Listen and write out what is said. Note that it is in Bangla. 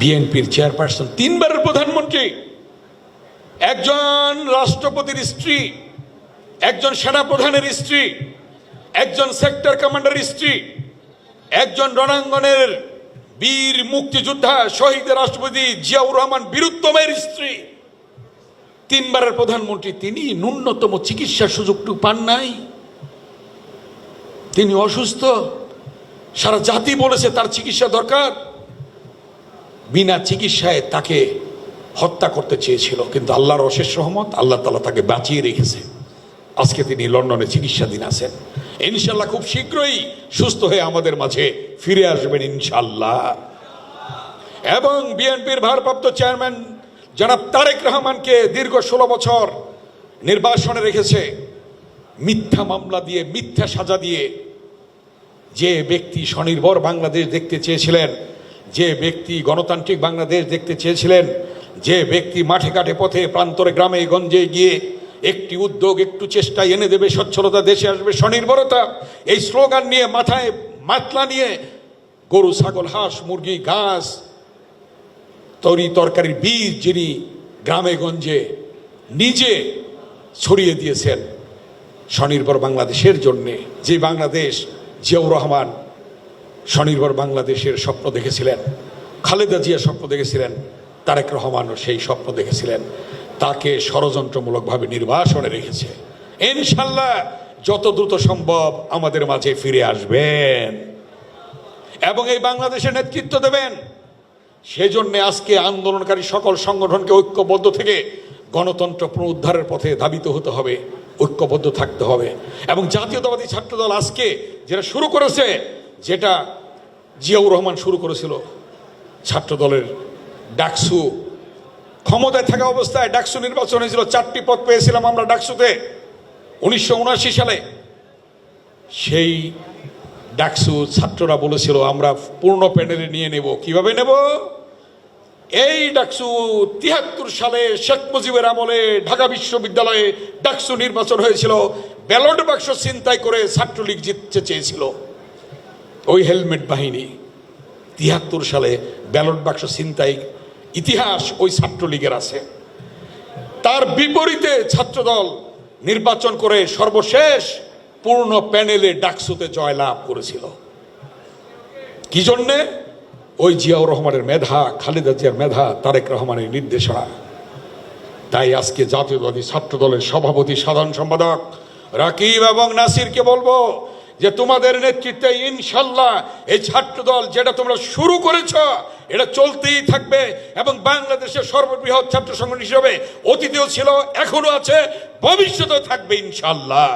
বিএনপির চেয়ারপারসন, তিনবারের প্রধানমন্ত্রী, একজন রাষ্ট্রপতির স্ত্রী, একজন সেনা প্রধানের স্ত্রী, একজন সেক্টর কমান্ডার স্ত্রী, একজন রণাঙ্গনের বীর মুক্তিযোদ্ধা, শহীদ রাষ্ট্রপতি জিয়াউর রহমান বীরুত্তমের স্ত্রী। তিনবারের প্রধানমন্ত্রী, তিনি ন্যূনতম চিকিৎসার সুযোগটুকু পান নাই। তিনি অসুস্থ। সারা জাতি বলেছে তার চিকিৎসা দরকার। বিনা চিকিৎসায় তাকে হত্যা করতে চেয়েছিল। কিন্তু আল্লাহর অশেষ রহমত, আল্লাহ তালা তাকে বাঁচিয়ে রেখেছে। আজকে তিনি লন্ডনে চিকিৎসাধীন আছেন। ইনশাল্লাহ খুব শীঘ্রই সুস্থ হয়ে আমাদের মাঝে ফিরে আসবেন ইনশাল্লাহ এবং বিএনপির ভারপ্রাপ্ত চেয়ারম্যান জনাব তারেক রহমানকে দীর্ঘ ষোলো বছর নির্বাসনে রেখেছে। মিথ্যা মামলা দিয়ে, মিথ্যা সাজা দিয়ে যে ব্যক্তি স্বনির্ভর বাংলাদেশ দেখতে চেয়েছিলেন যে ব্যক্তি গণতান্ত্রিক বাংলাদেশ দেখতে চেয়েছিলেন, যে ব্যক্তি মাঠে ঘাটে পথে প্রান্তরে গ্রামে গঞ্জে গিয়ে একটি উদ্যোগ, একটু চেষ্টা এনে দেবে সচ্ছলতা দেশে আসবে, স্বনির্ভরতা, এই স্লোগান নিয়ে মাথায় মাতলা নিয়ে গরু, ছাগল, হাঁস, মুরগি, ঘাস, তরি তরকারির বীজ যিনি গ্রামে গঞ্জে নিজে ছড়িয়ে দিয়েছেন, স্বনির্ভর বাংলাদেশের জন্যে, যে বাংলাদেশ জিয়াউর রহমান স্বনির্ভর বাংলাদেশের স্বপ্ন দেখেছিলেন। খালেদা জিয়া স্বপ্ন দেখেছিলেন, তারেক রহমানও সেই স্বপ্ন দেখেছিলেন। তাকে ষড়যন্ত্রমূলকভাবে নির্বাসনে রেখেছে। ইনশাল্লাহ যত দ্রুত সম্ভব আমাদের মাঝে ফিরে আসবেন। এবং এই বাংলাদেশের নেতৃত্ব দেবেন। সেজন্য আজকে আন্দোলনকারী সকল সংগঠনকে ঐক্যবদ্ধ থেকে গণতন্ত্র পুনরুদ্ধারের পথে ধাবিত হতে হবে, ঐক্যবদ্ধ থাকতে হবে। এবং জাতীয়তাবাদী ছাত্রদল আজকে যেটা শুরু করেছে যেটা জিয়াউর রহমান শুরু করেছিল ছাত্রদলের ডাকসু। ক্ষমতায় থাকা অবস্থায় ডাকসু নির্বাচন হয়েছিল, চারটি পদ পেয়েছিলাম আমরা ডাকসুতে। উনিশশো সালে সেই ডাকসু ছাত্ররা বলেছিল, আমরা পূর্ণ প্যানেলে নিয়ে নেব। কীভাবে নেব? এই ডাকসু তিয়াত্তর সালে শেখ মুজিবের আমলে ঢাকা বিশ্ববিদ্যালয়ে ডাকসু নির্বাচন হয়েছিল। ব্যালট বাক্স ছিনতাই করে ছাত্রলীগ জিততে চেয়েছিল। ওই হেলমেট বাহিনী তিয়াত্তর সালে ব্যালট বাক্স ছিনতাই, ইতিহাস ওই ছাত্রলীগের আছে। তার বিপরীতে ছাত্রদল নির্বাচন করে সর্বশেষ পূর্ণ প্যানেলে ডাকসুতে জয়লাভ করেছিল। কি জন্যে? ওই জিয়াউর রহমানের মেধা, খালেদা জিয়ার মেধা, তারেক রহমানের নির্দেশনা। তাই আজকে জাতীয়বাদী ছাত্র দলের সভাপতি, সাধারণ সম্পাদক রাকিব এবং নাসিরকে বলব যে তোমাদের নেতৃত্বে ইনশাল্লাহ এই ছাত্র দল যেটা তোমরা শুরু করেছ, এটা চলতেই থাকবে এবং বাংলাদেশের সর্ববৃহৎ ছাত্র সংগঠন হিসেবে অতীতেও ছিল এখনও আছে, ভবিষ্যতেও থাকবে ইনশাল্লাহ।